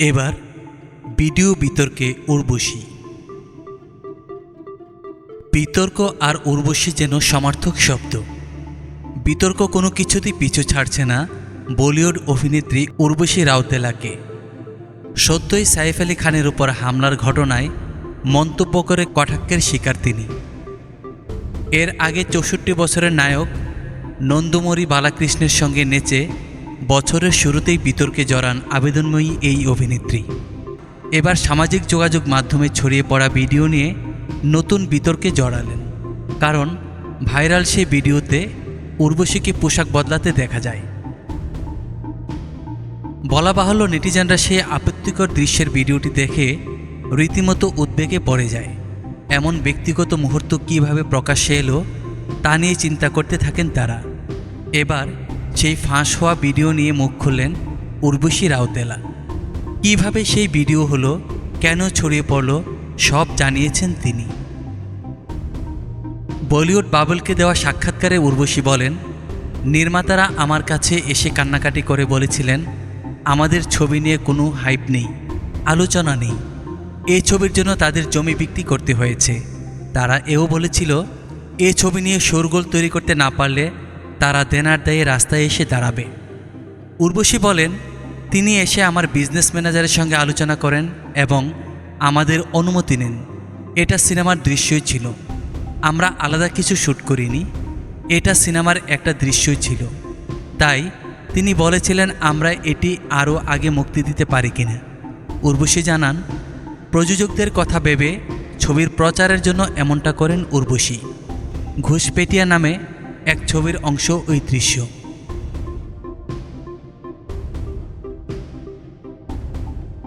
এবার ভিডিও বিতর্কে উর্বশী। বিতর্ক আর উর্বশী যেন সমার্থক শব্দ। বিতর্ক কোনো কিছুতেই পিছু ছাড়ছে না, বলিউড অভিনেত্রী উর্বশী রাউতেলাকে। সদ্যই সাইফ আলী খানের উপর হামলার ঘটনায় মন্তব্য করে কটাক্ষের শিকার তিনি। এর আগে চৌষট্টি বছরের নায়ক নন্দমরি বালাকৃষ্ণের সঙ্গে নেচে বছরের শুরুতেই বিতর্কে জড়ান আবেদনময়ী এই অভিনেত্রী। এবার সামাজিক যোগাযোগ মাধ্যমে ছড়িয়ে পড়া ভিডিও নিয়ে নতুন বিতর্কে জড়ালেন। কারণ ভাইরাল সেই ভিডিওতে উর্বশীকে পোশাক বদলাতে দেখা যায়। বলা বাহুল্য নেটিজেনরা সেই আপত্তিকর দৃশ্যের ভিডিওটি দেখে রীতিমতো উদ্বেগে পড়ে যায়। এমন ব্যক্তিগত মুহূর্ত কীভাবে প্রকাশ্যে এলো তা নিয়ে চিন্তা করতে থাকেন তারা। এবার সেই ফাঁস হওয়া ভিডিও নিয়ে মুখ খুললেন উর্বশী রাউতেলা। কীভাবে সেই ভিডিও হলো, কেন ছড়িয়ে পড়ল, সব জানিয়েছেন তিনি। বলিউড বাবলকে দেওয়া সাক্ষাৎকারে উর্বশী বলেন, নির্মাতারা আমার কাছে এসে কান্নাকাটি করে বলেছিলেন, আমাদের ছবি নিয়ে কোনো হাইপ নেই, আলোচনা নেই। এই ছবির জন্য তাদের জমি বিক্রি করতে হয়েছে। তারা এও বলেছিল, এ ছবি নিয়ে শোরগোল তৈরি করতে না পারলে তারা দেনার দায়ে রাস্তায় এসে দাঁড়াবে। উর্বশী বলেন, তিনি এসে আমার বিজনেস ম্যানেজারের সঙ্গে আলোচনা করেন এবং আমাদের অনুমতি নেন। এটা সিনেমার দৃশ্যই ছিল। আমরা আলাদা কিছু শ্যুট করিনি। এটা সিনেমার একটা দৃশ্যই ছিল। তাই তিনি বলেছিলেন, আমরা এটি আরও আগে মুক্তি দিতে পারি কিনা? উর্বশী জানান, প্রযোজকদের কথা ভেবে ছবির প্রচারের জন্য এমনটা করেন উর্বশী। ঘুষপেটিয়া নামে এক ছবির অংশ ওই দৃশ্য।